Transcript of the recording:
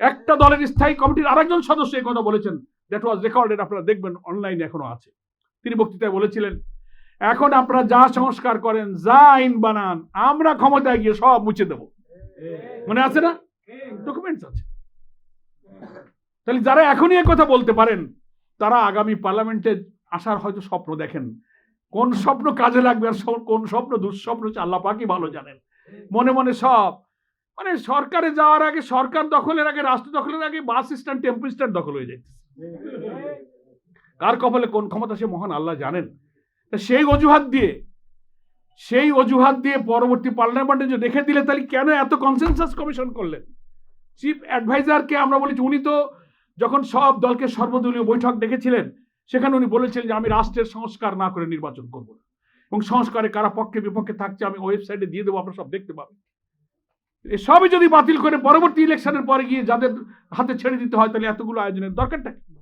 একটা দলের স্থায়ী কমিটির আরেকজন সদস্য এই কথা বলেছেন। দ্যাট ওয়াজ রেকর্ডেড আপনারা দেখবেন অনলাইনে এখনও আছে। তিনি বক্তৃতায় বলেছিলেন, এখন আপনারা যা সংস্কার করেন, যা আইন বানান, আমরা ক্ষমতায় গিয়ে সব মুছে দেব। মনে আছে না? ডকুমেন্টস আছে। তাহলে যারা এখনই কথা বলতে পারেন, তারা আগামী পার্লামেন্টে আসার হয়তো স্বপ্ন দেখেন। কোন স্বপ্ন কাজে লাগবে আর কোন স্বপ্ন দুঃস্বপ্ন আল্লাহ পাকই ভালো জানেন। মনে মনে সব মানে সরকারে যাওয়ার আগে, সরকার দখলের আগে, রাষ্ট্র দখলের আগে বাস স্ট্যান্ড, টেম্পো স্ট্যান্ড দখল হয়ে যাচ্ছে কার কপালে কোন ক্ষমতা, সে মহান, আল্লাহ জানেন। সেই অজুহাত দিয়ে, সেই অজুহাত দিয়ে পরবর্তী পার্লামেন্টে যে রেখে দিলে, তাহলে কেন এত কনসেনসাস কমিশন করলেন? চিফ অ্যাডভাইজারকে আমরা বলেছি, উনি তো যখন সব দলকে সর্বদলীয় বৈঠক ডেকেছিলেন, সেখানে উনি বলেছিলেন যে আমি রাষ্ট্রের সংস্কার না করে নির্বাচন করব এবং সংস্কারে কারা পক্ষে বিপক্ষে থাকছে, আমি ওয়েবসাইটে দিয়ে দেবো, আপনারা সব দেখতে পাবেন। এসবই যদি বাতিল করে পরবর্তী ইলেকশনের পরে গিয়ে যাদের হাতে ছেড়ে দিতে হয়, তাহলে এতগুলো আয়োজনের দরকারটা কি?